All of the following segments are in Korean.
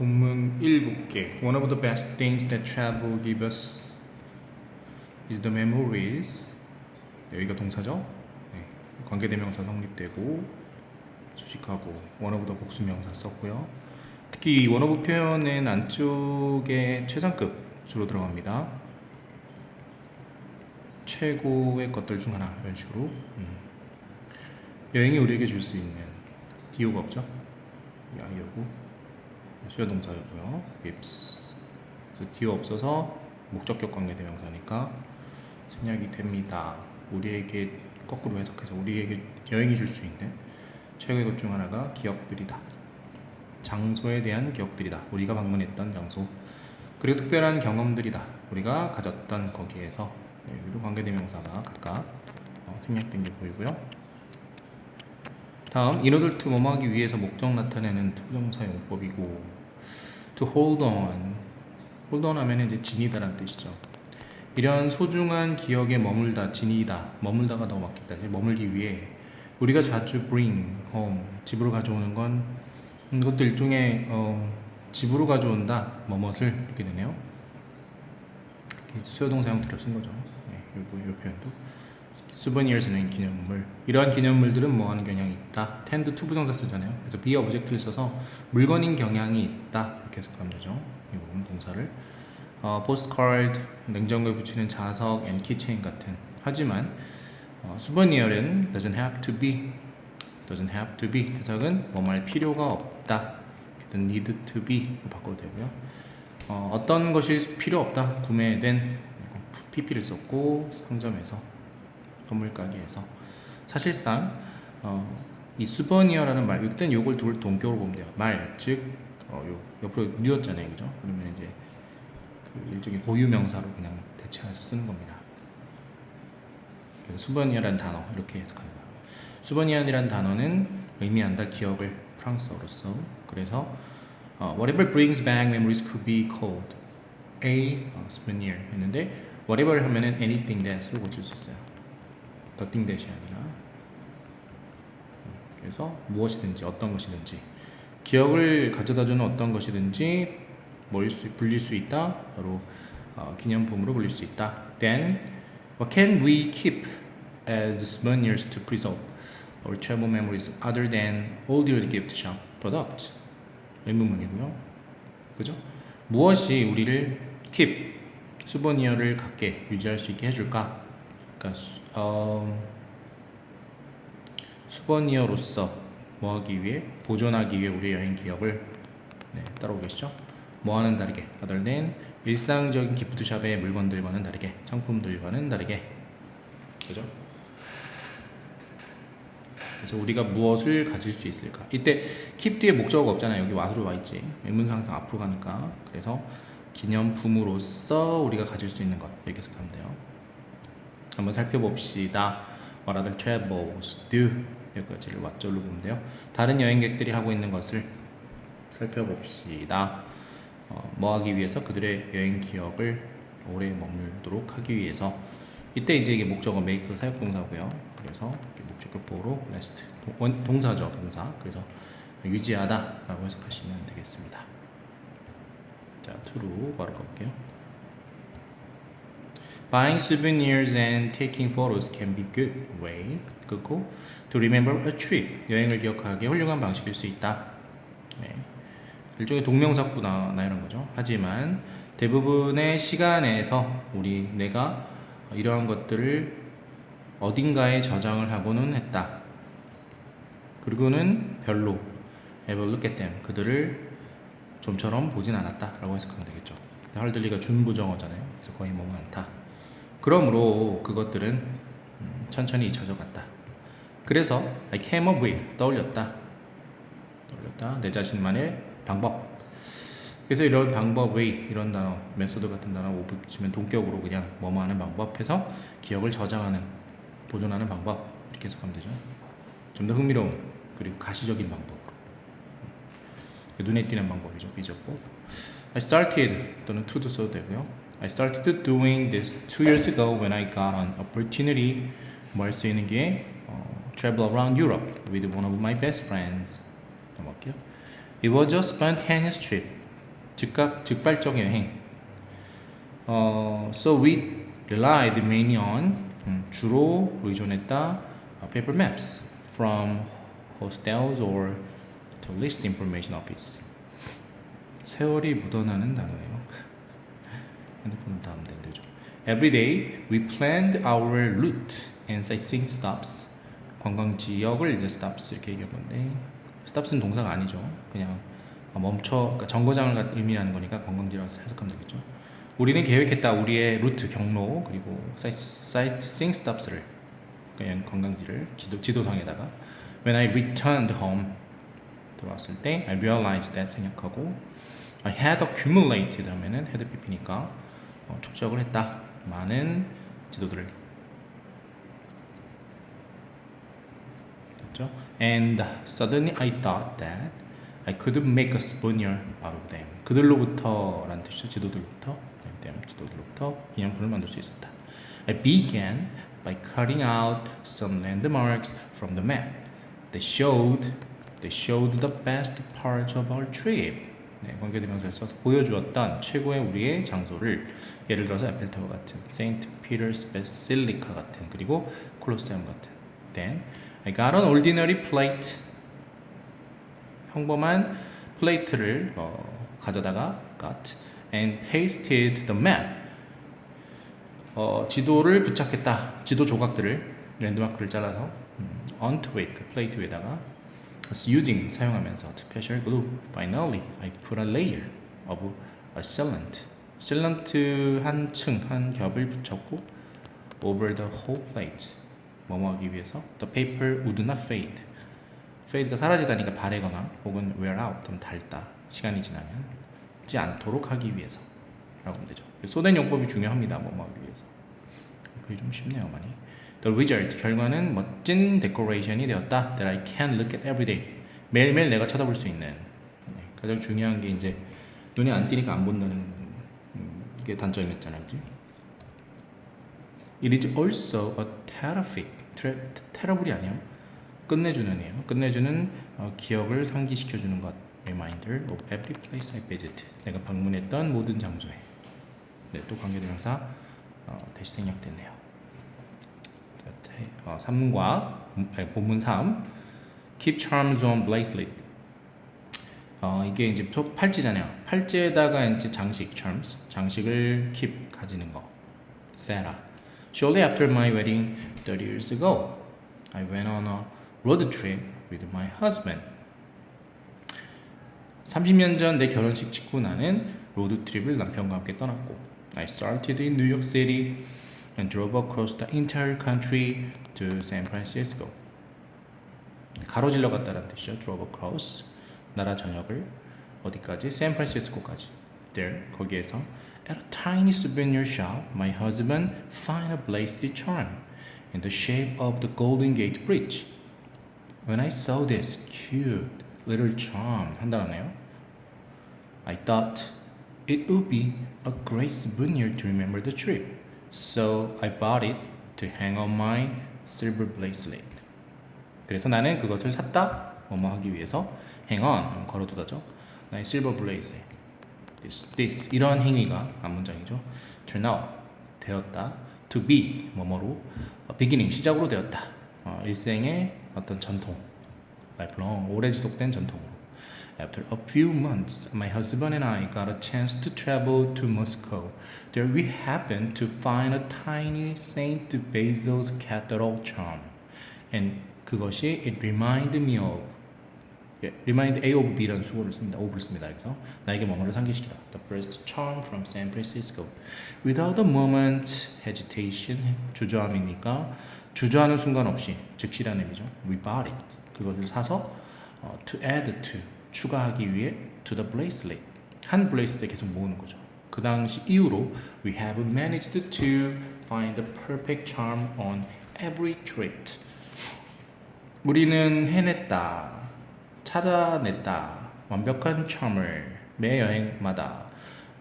본문 1 볼게. One of the best things that travel give us is the memories. 네, 여기가 동사죠. 네, 관계대명사 성립되고 수식하고 one of the 복수명사 썼고요. 특히 이 one of 표현은 안쪽에 최상급 주로 들어갑니다. 최고의 것들 중 하나 이런 식으로 음. 여행이 우리에게 줄 수 있는 디오가 없죠? 이 아이오고 수요 동사였고요. ipс 그래서 디오 없어서 목적격 관계 대명사니까 생략이 됩니다. 우리에게 거꾸로 해석해서 우리에게 여행이 줄 수 있는 최고의 것 중 하나가 기억들이다. 장소에 대한 기억들이다. 우리가 방문했던 장소 그리고 특별한 경험들이다. 우리가 가졌던 거기에서 네, 여기로 관계대명사가 각각 어, 생략된 게 보이고요. 다음 order to 뭐뭐하기 위해서 목적 나타내는 투부정사 용법이고 to hold on hold on 하면 이제 지니다라는 뜻이죠. 이런 소중한 기억에 머물다 지니다 머물다가 더 맞겠다. 이제 머물기 위해 우리가 자주 bring home 집으로 가져오는 건 이것도 일종의 어, 집으로 가져온다 뭐뭇을 이렇게 되네요. 수요동사 형태로 쓴 거죠. 네, 요거 요 표현도 souvenirs는 기념물. 이러한 기념물들은 뭐하는 경향이 있다. tend to 부정사 쓰잖아요. 그래서 be object를 써서 물건인 경향이 있다 이렇게 해석하면 되죠. 이 부분 동사를 어, postcard 냉장고에 붙이는 자석 and keychain 같은. 하지만 어, souvenir은 doesn't have to be doesn't have to be 해석은 뭐말 필요가 없다. 그래서 need to be 바꿔도 되고요. 어, 어떤 것이 필요 없다. 구매된 PP를 썼고 상점에서 선물 가게에서 사실상 어, 이 수버니어라는 말 이땐 요걸 둘 동격으로 보면 돼요. 말, 즉 어, 요 옆으로 뉘었잖아요, 그죠? 그러면 이제 그 일종의 고유 명사로 그냥 대체해서 쓰는 겁니다. 그래서 수버니어라는 단어 이렇게 해석합니다. 수버니어라는 단어는 의미한다 기억을 프랑스어로서 그래서 어, whatever brings back memories could be called a 어, souvenir 했는데 whatever 하면은 anything that으로 고칠 수 있어요. Thing that이 아니라 음, 그래서 무엇이든지 어떤 것이든지 기억을 가져다주는 어떤 것이든지 뭘 수, 불릴 수 있다 바로 어, 기념품으로 불릴 수 있다. Then what can we keep as souvenirs to preserve our travel memories other than older gift shop products? 의문문이고요. 그죠? 무엇이 우리를 keep 수버니어를 갖게 유지할 수 있게 해줄까? 그러니까 수, 어, 수버니어로서 뭐 하기 위해 보존하기 위해 우리 여행 기억을 네, 따라오겠죠? 뭐와는 다르게 other 일상적인 기프트샵의 물건들과는 다르게 상품들과는 다르게 그죠? 그래서 우리가 무엇을 가질 수 있을까? 이때 keep 뒤에 목적어가 없잖아요. 여기 와수로 와 있지. 항상 앞으로 가니까. 그래서 기념품으로서 우리가 가질 수 있는 것 이렇게 해석하면 돼요. 한번 살펴봅시다. What other travels do? 여기까지를 왓절로 보면 돼요. 다른 여행객들이 하고 있는 것을 살펴봅시다. 어, 뭐 하기 위해서 그들의 여행 기억을 오래 머물도록 하기 위해서 이때 이제 이게 목적어 make 사역동사고요. 그래서 목적격보로 동- 원- 동사죠 동사. 그래서 유지하다라고 해석하시면 되겠습니다. 자, to로 바로 가볼게요. Buying souvenirs and taking photos can be good way. 그리고 to remember a trip. 여행을 기억하기에 훌륭한 방식일 수 있다. 네. 일종의 동명사구나 나 이런 거죠. 하지만 대부분의 시간에서 우리 내가 이러한 것들을 어딘가에 저장을 하고는 했다. 그리고는 별로 ever look at them 그들을 좀처럼 보진 않았다라고 해석하면 되겠죠. 할들리가 준부정어잖아요. 그래서 거의 뭐뭐 않다. 그러므로 그것들은 음, 천천히 잊혀져 갔다. 그래서 I came up with 떠올렸다. 떠올렸다. 내 자신만의 방법. 그래서 이런 방법, way 이런 단어, 메소드 같은 단어 오브 붙이면 동격으로 그냥 뭐뭐 하는 방법 해서 기억을 저장하는, 보존하는 방법 이렇게 해석하면 되죠. 좀 더 흥미로운 그리고 가시적인 방법으로 음. 눈에 띄는 방법이죠. 비적법. I started 또는 to도 써도 되고요. I started doing this two years ago when I got an opportunity 뭐 할 수 있는 게 어, travel around Europe with one of my best friends. 넘어갈게요. It was a spontaneous trip. 즉각 즉발적 여행. 어, so we relied mainly on 음, 주로 의존했다 어, paper maps from hostels or to list information office. 세월이 묻어나는 단어예요. 핸드폰을 닿으면 된대죠. Every day we planned our route and sightseeing stops. 관광 지역을 이제 stops 이렇게 얘기한 건데 stops는 동사가 아니죠. 그냥 멈춰 그러니까 정거장을 가- 의미하는 거니까 관광지라고 해석하면 되겠죠. 우리는 계획했다 우리의 루트 경로 그리고 사이트싱 스탑스를 그냥 관광지를 지도 지도상에다가 when I returned home 들어왔을 때 I realized that 생각하고 I had accumulated 하면은 had pp니까 어, 축적을 했다 많은 지도들을 됐죠? And suddenly I thought that I could make a souvenir out of them. 그들로부터라는 뜻이죠. 지도들로부터, them 지도들로부터 기념품을 만들 수 있었다. I began by cutting out some landmarks from the map. They showed, they showed the best parts of our trip. 네, 관계대명사를 써서 보여주었던 최고의 우리의 장소를 예를 들어서 에펠타워 같은, 세인트 피터스 베실리카 같은, 그리고 콜로세움 같은. Then I got an ordinary plate. 평범한 플레이트를 어, 가져다가 got and pasted the map. 어, 지도를 부착했다. 지도 조각들을 랜드마크를 잘라서 음, onto it 그 플레이트 위에다가 using 사용하면서 special glue. Finally, I put a layer of a sealant. sealant 한 층, 한 겹을 붙였고 over the whole plate. 뭐뭐 하기 위해서 the paper would not fade. fade가 사라지다니까 바래거나 혹은 wear out 좀 닳다. 시간이 지나면 지 않도록 하기 위해서 라고 하면 되죠. 쏟은 용법이 중요합니다. 뭐뭐 하기 위해서. 그게 좀 쉽네요, 많이. The result 결과는 멋진 데코레이션이 되었다. That I can look at every day. 매일매일 내가 쳐다볼 수 있는 네, 가장 중요한 게 이제 눈이 안 띄니까 안 본다는 음, 게 단점이었잖아요, 그지? It is also a terrific, ter- terrible이 아니에요. 끝내주는 이에요. 끝내주는 어, 기억을 상기시켜주는 것. Reminder of every place I visit. 내가 방문했던 모든 장소에. 네, 또 관계대명사 어, 다시 생략됐네요. 어, 3과 아니, 본문 3. Keep charms on bracelet. 어, 이게 이제 표- 팔찌잖아요. 팔찌에다가 이제 장식 charms, 장식을 keep 가지는 거. Sarah. Shortly after my wedding 30 years ago, I went on a road trip with my husband. 30년 전 내 결혼식 직후 나는 로드 트립을 남편과 함께 떠났고 I started in New York City and drove across the entire country to San Francisco. 가로질러 갔다는 뜻이죠. drove across 나라 전역을 어디까지? 샌프란시스코까지. There 거기에서 at a tiny souvenir shop, my husband found a bracelet charm in the shape of the Golden Gate Bridge. When I saw this cute little charm 한다네요. I thought it would be a great souvenir to remember the trip. So I bought it to hang on my silver bracelet. 그래서 나는 그것을 샀다. 뭐뭐 하기 위해서 hang on 걸어두다죠. 나의 실버 블레이즈에 this, this 이런 행위가 앞문장이죠. turn out 되었다. to be 뭐뭐로 어, beginning 시작으로 되었다. 어, 일생의 어떤 전통 lifelong 오래 지속된 전통으로. After a few months, my husband and I got a chance to travel to Moscow. There we happened to find a tiny Saint Basil's cathedral charm. And 그것이 it reminded me of 예, remind A of B라는 수고를 씁니다. of를 씁니다. 여기서 나에게 뭐뭐를 상기시키다. The first charm from San Francisco. Without a moment hesitation 주저함이니까 주저하는 순간 없이 즉시라는 의미죠. We bought it. 그것을 사서 어, to add to 추가하기 위해 to the bracelet 한 블레이스에 계속 모으는 거죠. 그 당시 이후로 we have managed to find the perfect charm on every trip. 우리는 해냈다, 찾아냈다, 완벽한 charm을 매 여행마다.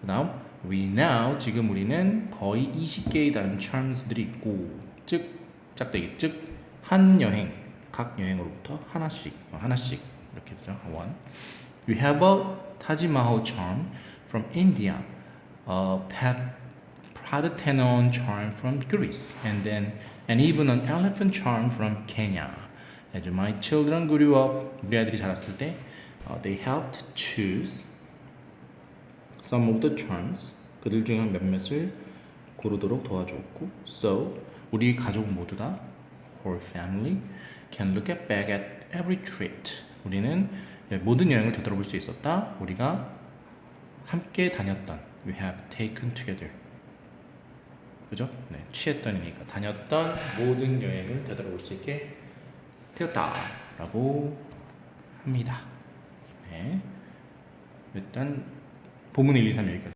그다음 we now 지금 우리는 거의 20개에 달하는 charms들이 있고, 즉 짝대기, 즉 한 여행 각 여행으로부터 하나씩 어, 하나씩 이렇게 되죠. one. We have a Taj Mahal charm from India, a Parthenon charm from Greece, and then and even an elephant charm from Kenya. As my children grew up, 우리 아이들이 자랐을 때, uh, they helped choose some of the charms. 그들 중 몇몇을 고르도록 도와줬고, so 우리 가족 모두 다, whole family, can look back at every trip. 우리는 모든 여행을 되돌아볼 수 있었다. 우리가 함께 다녔던, we have taken together. 그죠? 네, 취했던이니까 다녔던 모든 여행을 되돌아볼 수 있게 되었다라고 합니다. 네. 일단 본문 1, 2, 3 여기까지.